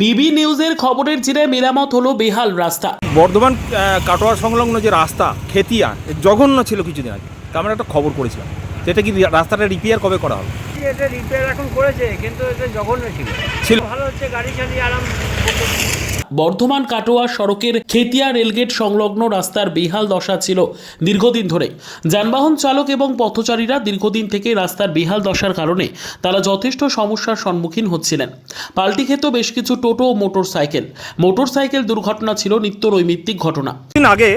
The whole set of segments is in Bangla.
পিবি নিউজের খবরের জেরে মেরামত হলো বেহাল রাস্তা। বর্ধমান কাটোয়া সংলগ্ন যে রাস্তা, খেতিয়া জঘন্য ছিল কিছুদিন আগে। আমরা একটা খবর করেছিলাম যেটা কি রাস্তাটা রিপেয়ার কবে করা হবে? এটা রিপেয়ার এখন করেছে কিন্তু এটা জঘন্য ছিল। ছিল। ভালো হচ্ছে গাড়ি চালিয়ে আরাম। বর্ধমান কাটোয়া সড়কের খেতিয়া রেলগেট সংলগ্ন রাস্তার বেহাল দশা ছিল দীর্ঘদিন ধরে। যানবাহন চালক এবং পথচারীরা দীর্ঘদিন থেকে রাস্তার বেহাল দশার কারণে তারা যথেষ্ট সমস্যার সম্মুখীন হচ্ছিলেন। পাল্টি খেত বেশ কিছু টোটো ও মোটর সাইকেল মোটর সাইকেল দুর্ঘটনা ছিল নিত্য নৈমিত্তিক ঘটনা। দিন আগে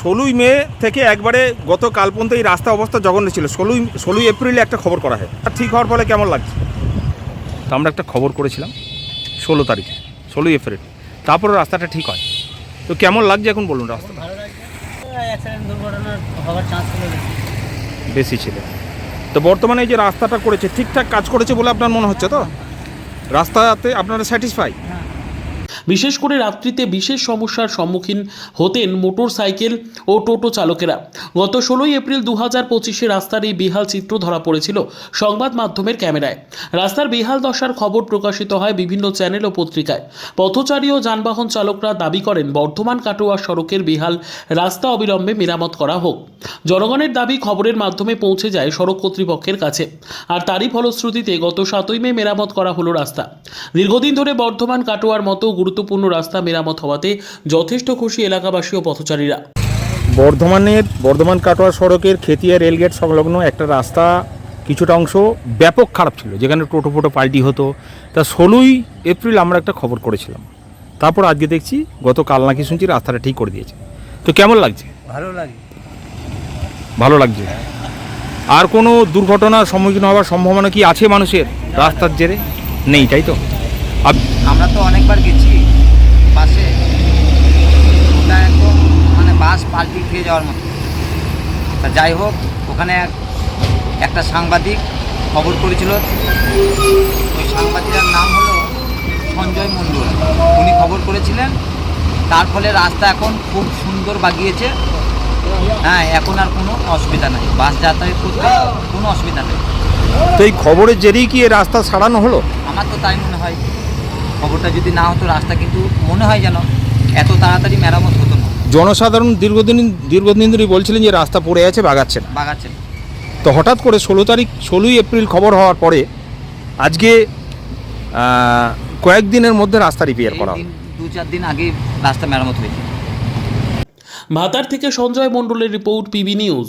ষোলোই মে থেকে একবারে গতকাল পর্যন্ত এই রাস্তা অবস্থা জঘন্য ছিল। ষোলোই ষোলোই এপ্রিলে একটা খবর করা হয়। আর ঠিক হওয়ার ফলে কেমন লাগছে? তো আমরা একটা খবর করেছিলাম ষোলো তারিখে ষোলোই এপ্রিল। তারপরে রাস্তাটা ঠিক হয়। তো কেমন লাগছে এখন বলুন রাস্তা ভালো লাগছে অ্যাক্সিডেন্ট দুর্ঘটনার হওয়ার চান্স ছিল বেশি। বেশি ছিল। তো বর্তমানে এই যে রাস্তাটা করেছে ঠিকঠাক কাজ করেছে বলে আপনার মনে হচ্ছে তো? রাস্তাতে আপনারা স্যাটিসফাই বিশেষ করে রাত্রিতে বিশেষ সমস্যার সম্মুখীন হতেন মোটর সাইকেল ও টোটো চালকেরা। গত ষোলোই এপ্রিল দু হাজার পঁচিশে রাস্তার এই বেহাল চিত্র ধরা পড়েছিল সংবাদ মাধ্যমের ক্যামেরায়। রাস্তার বেহাল দশার খবর প্রকাশিত হয় বিভিন্ন চ্যানেল ও পত্রিকায়। পথচারী ও যানবাহন চালকরা দাবি করেন, বর্ধমান কাটোয়া সড়কের বেহাল রাস্তা অবিলম্বে মেরামত করা হোক। জনগণের দাবি খবরের মাধ্যমে পৌঁছে যায় সড়ক কর্তৃপক্ষের কাছে। আর তারই ফলশ্রুতিতে গত সাতই মে মেরামত করা হলো রাস্তা। দীর্ঘদিন ধরে বর্ধমান কাটোয়ার মতো গুরুত্বপূর্ণ রাস্তা মেরামত হওয়াতে যথেষ্ট খুশি এলাকাবাসী ও পথচারীরা। বর্ধমানের বর্ধমান কাটোয়া সড়কের খেতিয়া রেলগেট সংলগ্ন একটা রাস্তা কিছুটা অংশ ব্যাপক খারাপ ছিল যেখানে টোটো ফোটো পাল্টি হতো। তা ষোলোই এপ্রিল আমরা একটা খবর করেছিলাম। তারপর আজকে দেখছি গত কাল নাকি শুনছি রাস্তাটা ঠিক করে দিয়েছে। তো কেমন লাগছে? ভালো লাগে। ভালো লাগছে? আর কোনো দুর্ঘটনার সম্মুখীন হওয়ার সম্ভাবনা কি আছে মানুষের? রাস্তার জেরে? নেই তাই তো? আমরা তো অনেকবার গেছি। বাসে ওটা একদম মানে বাস পাল্টি খেয়ে যাওয়ার মতো। তা যাই হোক ওখানে এক- একটা সাংবাদিক খবর করেছিল। ওই সাংবাদিকের নাম হলো সঞ্জয় মণ্ডল। উনি খবর করেছিলেন তার ফলে রাস্তা এখন খুব সুন্দর বাগিয়েছে। হ্যাঁ এখন আর কোনো অসুবিধা নাই। বাস যাতায়াত করতে কোনো অসুবিধা নেই। তো এই খবরের জেরেই কি এই রাস্তা সারানো হলো? আমার তো তাই মনে হয়। খবরটা যদি না হতো রাস্তা কিন্তু মনে হয় যেন এত তাড়াতাড়ি মেরামত হতো না। জনসাধারণ দীর্ঘদিন দীর্ঘদিন ধরেই বলছিলেন যে রাস্তা পড়ে আছে বাগাচ্ছে না। বাগাচ্ছে তো হঠাৎ করে ষোলো তারিখ ষোলোই এপ্রিল খবর হওয়ার পরে আজকে আহ, কয়েকদিনের মধ্যে রাস্তা রিপেয়ার করা দিন দু চার দিন আগে রাস্তা মেরামত হয়েছে। ভাতার থেকে সঞ্জয় মণ্ডলের report PB news.